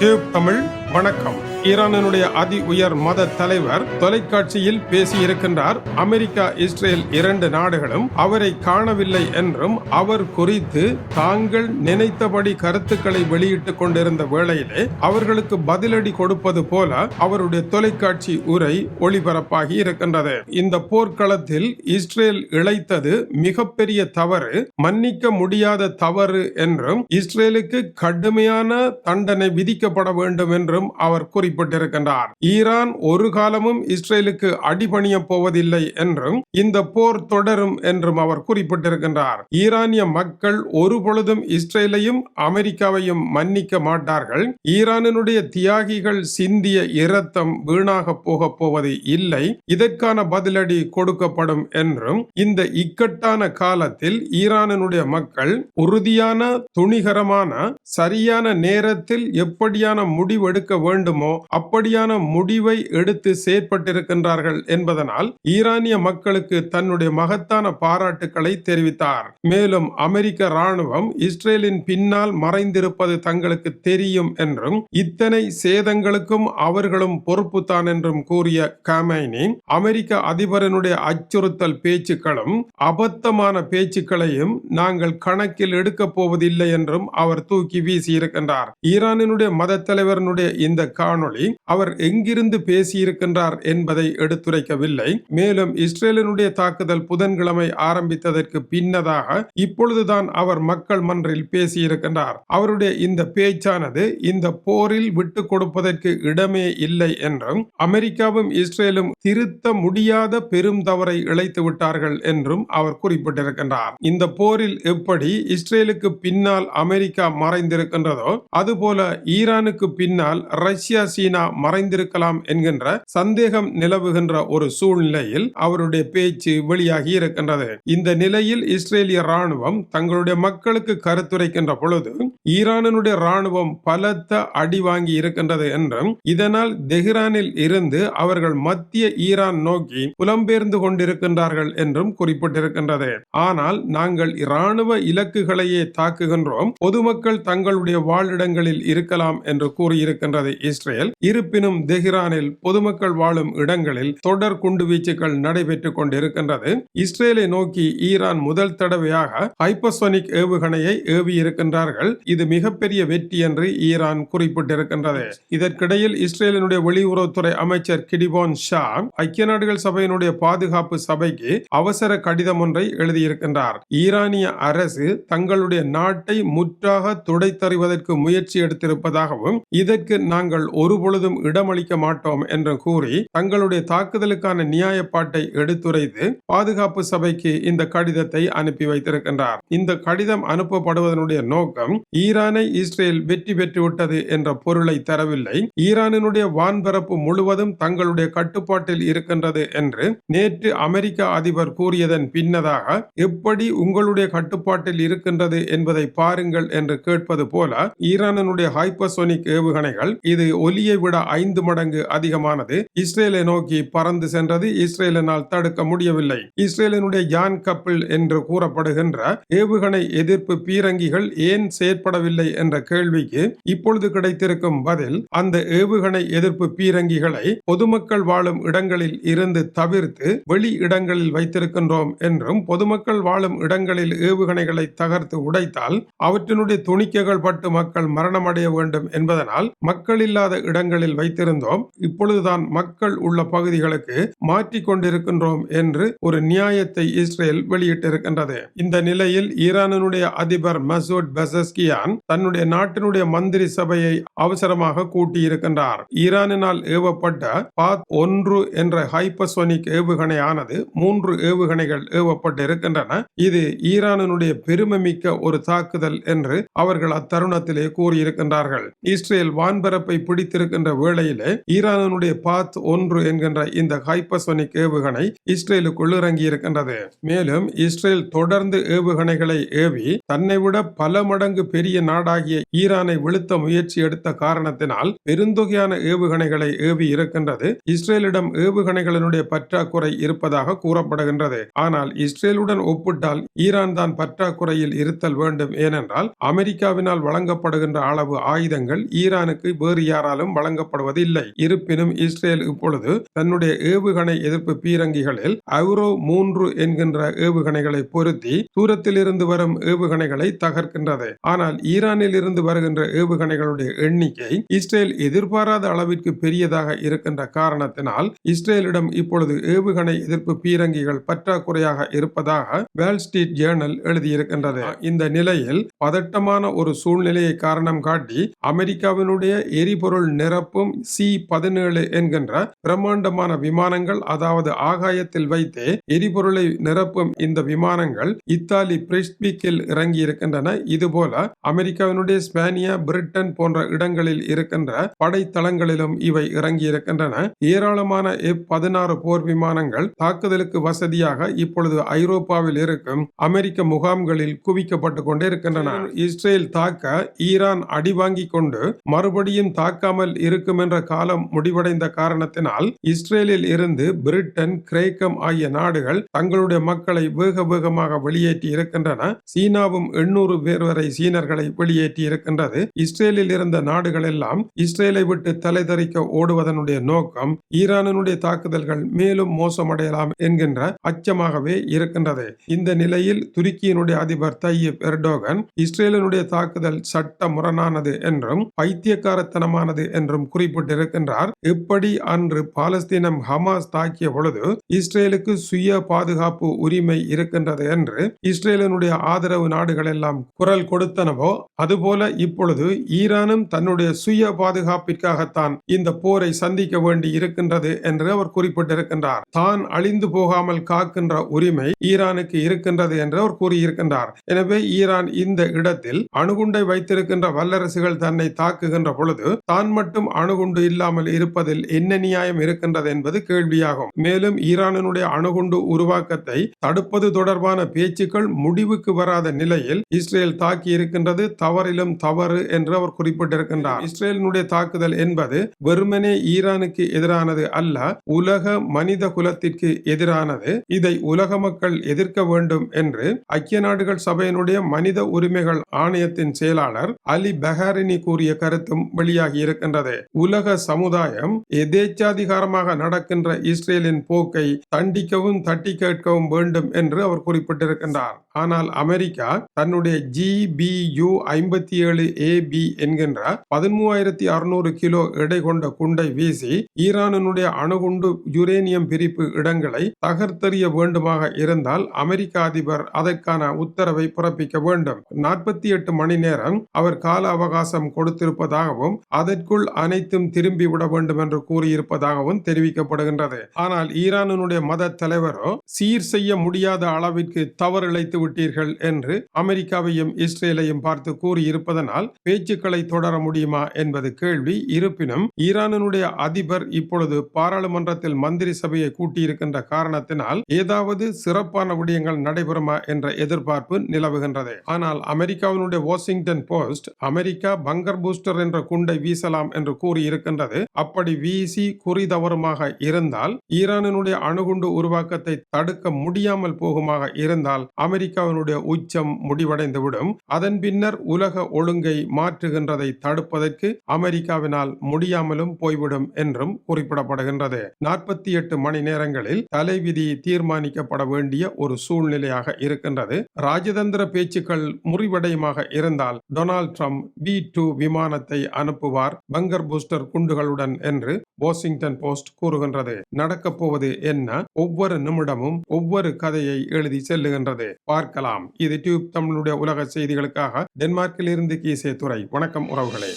Tube Tamil வணக்கம். ஈரானினுடைய அதி உயர் மத தலைவர் தொலைக்காட்சியில் பேசியிருக்கின்றார். அமெரிக்கா இஸ்ரேல் இரண்டு நாடுகளும் அவரை காணவில்லை என்றும் அவர் குறித்து தாங்கள் நினைத்தபடி கருத்துக்களை வெளியிட்டுக் கொண்டிருந்த வேளையிலே அவர்களுக்கு பதிலடி கொடுப்பது போல அவருடைய தொலைக்காட்சி உரை ஒளிபரப்பாகி இருக்கின்றது. இந்த போர்க்களத்தில் இஸ்ரேல் இழைத்தது மிகப்பெரிய தவறு மன்னிக்க முடியாத தவறு என்றும் இஸ்ரேலுக்கு கடுமையான தண்டனை விதிக்கப்பட வேண்டும் என்றும் அவர் குறி குறிப்பிட்டிருக்கின்றார். ஈரான் ஒரு காலமும் இஸ்ரேலுக்கு அடிபணிய போவதில்லை என்றும் இந்த போர் தொடரும் என்றும் அவர் குறிப்பிட்டிருக்கின்றார். ஈரானிய மக்கள் ஒரு பொழுதும் இஸ்ரேலையும் அமெரிக்காவையும் மன்னிக்க மாட்டார்கள். ஈரானினுடைய தியாகிகள் சிந்திய இரத்தம் வீணாக போக போவது இல்லை. இதற்கான பதிலடி கொடுக்கப்படும் என்றும் இந்த இக்கட்டான காலத்தில் ஈரானினுடைய மக்கள் உறுதியான துணிகரமான சரியான நேரத்தில் எப்படியான முடிவெடுக்க வேண்டுமோ அப்படியான முடிவை எடுத்து செயற்பட்டிருக்கின்றார்கள் என்பதனால் ஈரானிய மக்களுக்கு தன்னுடைய மகத்தான பாராட்டுக்களை தெரிவித்தார். மேலும் அமெரிக்க ராணுவம் இஸ்ரேலின் பின்னால் மறைந்திருப்பது தங்களுக்கு தெரியும் என்றும் இத்தனை சேதங்களுக்கும் அவர்களும் பொறுப்புத்தான் என்றும் கூறிய காமைனி அமெரிக்க அதிபரனுடைய அச்சுறுத்தல் பேச்சுக்களும் அபத்தமான பேச்சுக்களையும் நாங்கள் கணக்கில் எடுக்கப் போவதில்லை என்றும் அவர் தூக்கி வீசியிருக்கின்றார். ஈரானினுடைய மத தலைவரனுடைய இந்த காணொளி அவர் எங்கிருந்து பேசியிருக்கின்றார் என்பதை எடுத்துரைக்கவில்லை. மேலும் இஸ்ரேலினுடைய தாக்குதல் புதன்கிழமை ஆரம்பித்ததற்கு பின்னதாக இப்பொழுதுதான் அவர் மக்கள் மன்றில் பேசியிருக்கின்றார். அவருடைய இந்த பேச்சானது இந்த போரில் விட்டு கொடுப்பதற்கு இடமே இல்லை என்றும் அமெரிக்காவும் இஸ்ரேலும் திருத்த முடியாத பெரும் தவறை இழைத்து விட்டார்கள் என்றும் அவர் குறிப்பிட்டிருக்கின்றார். இந்த போரில் எப்படி இஸ்ரேலுக்கு பின்னால் அமெரிக்கா மறைந்திருக்கின்றதோ அதுபோல ஈரானுக்கு பின்னால் ரஷ்யா சீனா மறைந்திருக்கலாம் என்கின்ற சந்தேகம் நிலவுகின்ற ஒரு சூழ்நிலையில் அவருடைய பேச்சு வெளியாகி இருக்கின்றது. இந்த நிலையில் இஸ்ரேலிய ராணுவம் தங்களுடைய மக்களுக்கு கருத்துரைக்கின்ற பொழுது ஈரானினுடைய ராணுவம் பலத்த அடி வாங்கி இருக்கின்றது என்றும் இதனால் தெஹ்ரானில் இருந்து அவர்கள் மத்திய ஈரான் நோக்கி புலம்பெயர்ந்து கொண்டிருக்கின்றார்கள் என்றும் குறிப்பிட்டிருக்கின்றது. ஆனால் நாங்கள் இராணுவ இலக்குகளையே தாக்குகின்றோம் பொதுமக்கள் தங்களுடைய வாழிடங்களில் இருக்கலாம் என்று கூறியிருக்கின்றது இஸ்ரேல். இருப்பினும் தெஹ்ரானில் பொதுமக்கள் வாழும் இடங்களில் தொடர் குண்டுவீச்சுகள் நடைபெற்றுக் கொண்டிருக்கின்றது. இஸ்ரேலை நோக்கி ஈரான் முதல் தடவையாக ஹைப்பர்சோனிக் ஏவுகணையை ஏவியிருக்கின்றார்கள். இது மிகப்பெரிய வெற்றி என்று ஈரான் குறிப்பிட்டிருக்கின்றது. இதற்கிடையில் இஸ்ரேலினுடைய வெளியுறவுத்துறை அமைச்சர் கிடிபோன் ஷா ஐக்கிய நாடுகள் சபையினுடைய பாதுகாப்பு சபைக்கு அவசர கடிதம் ஒன்றை எழுதியிருக்கின்றார். ஈரானிய அரசு தங்களுடைய நாட்டை முற்றாக துடைத்தறிவதற்கு முயற்சி எடுத்திருப்பதாகவும் இதற்கு நாங்கள் ஒரு ஒருபொழுதும் இடமளிக்க மாட்டோம் என்று கூறி தங்களுடைய தாக்குதலுக்கான நியாயப்பாட்டை எடுத்துரைத்து பாதுகாப்பு சபைக்கு இந்த கடிதத்தை அனுப்பி வைத்திருக்கின்றார். இந்த கடிதம் அனுப்பப்படுவதனுடைய நோக்கம் ஈரானை இஸ்ரேல் வெற்றி பெற்றுவிட்டது என்ற பொருளை தரவில்லை. ஈரானினுடைய வான்பரப்பு முழுவதும் தங்களுடைய கட்டுப்பாட்டில் இருக்கின்றது என்று நேற்று அமெரிக்க அதிபர் கூறியதன் பின்னதாக எப்படி உங்களுடைய கட்டுப்பாட்டில் இருக்கின்றது என்பதை பாருங்கள் என்று கேட்பது போல ஈரானினுடைய ஹைப்பர்சோனிக் ஏவுகணைகள் இது ஒலிய விட ஐந்து மடங்கு அதிகமானது. இஸ்ரேலை நோக்கி பறந்து சென்றது இஸ்ரேலினால் தடுக்க முடியவில்லை. இஸ்ரேலினுடைய யான் கப்பல் என்று கூறப்படுகின்ற ஏவுகணை எதிர்ப்பு பீரங்கிகள் ஏன் செயற்படவில்லை என்ற கேள்விக்கு இப்பொழுது கிடைத்திருக்கும் பதில் அந்த ஏவுகணை எதிர்ப்பு பீரங்கிகளை பொதுமக்கள் வாழும் இடங்களில் இருந்து தவிர்த்து வெளி இடங்களில் வைத்திருக்கின்றோம் என்றும் பொதுமக்கள் வாழும் இடங்களில் ஏவுகணைகளை தகர்த்து உடைத்தால் அவற்றினுடைய துணிக்கைகள் பட்டு மக்கள் மரணமடைய வேண்டும் என்பதனால் மக்கள் இல்லாத இடங்களில் வைத்திருந்தோம். இப்பொழுதுதான் மக்கள் உள்ள பகுதிகளுக்கு மாற்றிக் கொண்டிருக்கின்றோம் என்று ஒரு நியாயத்தை இஸ்ரேல் வெளியிட்டிருக்கின்றது. இந்த நிலையில் ஈரானினுடைய அதிபர் மசூத் பெசஸ்கியான் தன்னுடைய நாட்டினுடைய மந்திரி சபையை அவசரமாக கூட்டியிருக்கின்றார். ஈரானினால் ஏவப்பட்ட பாத் ஒன்று என்ற ஹைப்பசோனிக் ஏவுகணையானது மூன்று ஏவுகணைகள் ஏவப்பட்டு இருக்கின்றன இது ஈரானினுடைய பெருமைமிக்க ஒரு தாக்குதல் என்று அவர்கள் அத்தருணத்திலே கூறியிருக்கின்றார்கள். இஸ்ரேல் வான்பரப்பை பிடித்து வைத்திருக்கின்ற வேளையிலே ஈரானுடைய பாத் ஒன்று என்கின்ற இந்த ஹைப்பர்சோனிக் ஏவுகணை இஸ்ரேலுக்குள் இறங்கி இருக்கின்றது மேலும் இஸ்ரேல் தொடர்ந்து ஏவுகணைகளை ஏவி தன்னை விட பல மடங்கு பெரிய நாடாகிய ஈரானை விழுத்த முயற்சி எடுத்த காரணத்தினால் பெருந்தொகையான ஏவுகணைகளை ஏவி இருக்கின்றது. இஸ்ரேலிடம் ஏவுகணைகளினுடைய பற்றாக்குறை இருப்பதாக கூறப்படுகின்றது. ஆனால் இஸ்ரேலுடன் ஒப்பிட்டால் ஈரான் தான் பற்றாக்குறையில் இருத்தல் வேண்டும். ஏனென்றால் அமெரிக்காவினால் வழங்கப்படுகின்ற அளவு ஆயுதங்கள் ஈரானுக்கு வேறு யாராலும் வழங்கப்படுவது இல்லை இருப்பினும் இஸ்ரேல் இப்பொழுது தன்னுடைய ஏவுகணை எதிர்ப்பு பீரங்கிகளில் ஐரோ மூன்று என்கின்ற ஏவுகணைகளை பொருத்தி தூரத்தில் இருந்து வரும் ஏவுகணைகளை தகர்க்கின்றது. ஆனால் ஈரானில் இருந்து வருகின்ற ஏவுகணைகளுடைய எண்ணிக்கை இஸ்ரேல் எதிர்பாராத அளவிற்கு பெரியதாக இருக்கின்ற காரணத்தினால் இஸ்ரேலிடம் இப்பொழுது ஏவுகணை எதிர்ப்பு பீரங்கிகள் பற்றாக்குறையாக இருப்பதாக வேல் ஸ்ட்ரீட் ஜேர்னல் எழுதியிருக்கின்றது. இந்த நிலையில் பதட்டமான ஒரு சூழ்நிலையை காரணம் காட்டி அமெரிக்காவினுடைய எரிபொருள் நிரப்பும் சி பதினேழு என்கின்ற பிரம்மாண்டமான விமானங்கள் அதாவது ஆகாயத்தில் வைத்தே எரிபொருளை நிரப்பும் இந்த விமானங்கள் இத்தாலி பிரிஸ்பிக்கில் இறங்கி இருக்கின்றன இதுபோல அமெரிக்காவினுடைய ஸ்பானியா பிரிட்டன் போன்ற இடங்களில் இருக்கின்ற படைத்தளங்களிலும் இவை இறங்கி இருக்கின்றன ஏராளமான எஃப் பதினாறு போர் விமானங்கள் தாக்குதலுக்கு வசதியாக இப்பொழுது ஐரோப்பாவில் இருக்கும் அமெரிக்க முகாம்களில் குவிக்கப்பட்டு கொண்டே இருக்கின்றன இஸ்ரேல் தாக்க ஈரான் அடி கொண்டு மறுபடியும் தாக்காமல் இருக்கும் என்ற காலம் முடிவடைந்த காரணத்தினால் இஸ்ரேலில் இருந்து பிரிட்டன் கிரேக்கம் ஆகிய நாடுகள் தங்களுடைய மக்களை வேக வேகமாக வெளியேற்றி இருக்கின்றன. சீனாவும் எண்ணூறு பேர் வரை சீனர்களை வெளியேற்றி இருக்கின்றது. இஸ்ரேலில் இருந்த நாடுகள் எல்லாம் இஸ்ரேலை விட்டு தலைதறிக்க ஓடுவதனுடைய நோக்கம் ஈரானினுடைய தாக்குதல்கள் மேலும் மோசமடையலாம் என்கின்ற அச்சமாகவே இருக்கின்றது. இந்த நிலையில் துருக்கியினுடைய அதிபர் தையீப் எர்டோகன் இஸ்ரேலினுடைய தாக்குதல் சட்ட முரணானது என்றும் பைத்தியக்காரத்தனமானது என்றும் குறிப்பிட்டிருக்கின்றார். இப்படி அன்று பாலஸ்தீனம் ஹமாஸ் தாக்கிய பொழுது இஸ்ரேலுக்கு சுய பாதுகாப்பு உரிமை இருக்கின்றது என்று இஸ்ரேலினுடைய ஆதரவு நாடுகள் எல்லாம் குரல் கொடுத்தனவோ அதுபோல இப்பொழுது ஈரானும் தன்னுடைய சுய பாதுகாப்பிற்காகத்தான் இந்த போரை சந்திக்க வேண்டி இருக்கின்றது என்று அவர் குறிப்பிட்டிருக்கின்றார். தான் அழிந்து போகாமல் காக்கின்ற உரிமை ஈரானுக்கு இருக்கின்றது என்று அவர் கூறியிருக்கின்றார். எனவே ஈரான் இந்த இடத்தில் அணுகுண்டை வைத்திருக்கின்ற வல்லரசுகள் தன்னை தாக்குகின்ற பொழுது தான் மட்டும் மட்டும் அணுகுண்டு இல்லாமல் இருப்பதில் என்ன நியாயம் இருக்கின்றது என்பது கேள்வியாகும். மேலும் ஈரானினுடைய அணுகுண்டு உருவாக்கத்தை தடுப்பது தொடர்பான பேச்சுக்கள் முடிவுக்கு வராத நிலையில் இஸ்ரேல் தாக்கி இருக்கின்றது தவறிலும் தவறு என்று அவர் குறிப்பிட்டிருக்கின்றார். இஸ்ரேலினுடைய தாக்குதல் என்பது வெறுமனே ஈரானுக்கு எதிரானது அல்ல உலக மனித குலத்திற்கு எதிரானது. இதை உலக மக்கள் எதிர்க்க வேண்டும் என்று ஐக்கிய நாடுகள் சபையினுடைய மனித உரிமைகள் ஆணையத்தின் செயலாளர் அலி பெஹாரினி கூறிய கருத்தும் வெளியாகி இருக்கின்றது. உலக சமுதாயம் எதேச்சாதிகாரமாக நடக்கின்ற இஸ்ரேலின் போக்கை தண்டிக்கவும் தட்டி கேட்கவும் வேண்டும் என்று அவர் குறிப்பிட்டிருக்கின்றார். ஆனால் அமெரிக்கா தன்னுடைய ஜிபியு ஐம்பத்தி ஏழு ஏபி என்கின்ற பதிமூவாயிரத்தி அறுநூறு கிலோ எடை கொண்ட குண்டை வீசி ஈரானினுடைய அணுகுண்டு யுரேனியம் பிரிப்பு இடங்களை தகர்த்தெறிய வேண்டுமாக இருந்தால் அமெரிக்க அதிபர் அதற்கான உத்தரவை பிறப்பிக்க வேண்டும். நாற்பத்தி எட்டு மணி நேரம் அவர் கால அவகாசம் கொடுத்திருப்பதாகவும் அதற்குள் அனைத்தும் திரும்பிவிட வேண்டும் என்று கூறியிருப்பதாகவும் தெரிவிக்கப்படுகின்றது. ஆனால் ஈரானினுடைய மத தலைவரோ சீர் செய்ய முடியாத அளவிற்கு தவறிழைத்து விட்டீர்கள் என்று அமெரிக்காவையும் இஸ்ரேலையும் பார்த்து கூறியிருப்பதனால் பேச்சுக்களை தொடர முடியுமா என்பது கேள்வி. இருப்பினும் ஈரானினுடைய அதிபர் இப்பொழுது பாராளுமன்றத்தில் மந்திரி சபையை கூட்டியிருக்கின்ற காரணத்தினால் ஏதாவது சிறப்பான விடயங்கள் நடைபெறுமா என்ற எதிர்பார்ப்பு நிலவுகின்றது. ஆனால் அமெரிக்காவினுடைய Washington Post America bunker buster என்ற குண்டை வீசலாம் என்று கூறியிருக்கின்றது. அப்படி வீசி குறி தவறுமாக இருந்தால் ஈரானினுடைய அணுகுண்டு உருவாக்கத்தை தடுக்க முடியாமல் போகுமாக இருந்தால் அமெரிக்காவினுடைய உச்சம் முடிவடைந்துவிடும். அதன் பின்னர் உலக ஒழுங்கை மாற்றுகின்றதை தடுப்பதற்கு அமெரிக்காவினால் முடியாமலும் போய்விடும் என்றும் குறிப்பிடப்படுகின்றது. நாற்பத்தி எட்டு மணி நேரங்களில் தலைவிதி தீர்மானிக்கப்பட வேண்டிய ஒரு சூழ்நிலையாக இருக்கின்றது. ராஜதந்திர பேச்சுக்கள் முறிவடையுமாக இருந்தால் டொனால்ட் ட்ரம்ப் பி டூ விமானத்தை அனுப்புவார். பங்கர் பூஸ்டர் குண்டுகளுடன் என்று வாஷிங்டன் போஸ்ட் கூறுகின்றது. நடக்கப் போவது என்ன? ஒவ்வொரு நிமிடமும் ஒவ்வொரு கதையை எழுதி செல்லுகின்றது. பார்க்கலாம். இது டியூப் தமிழுடைய உலக செய்திகளுக்காக டென்மார்க்கில் இருந்து கீசே துறை வணக்கம் உறவுகளே.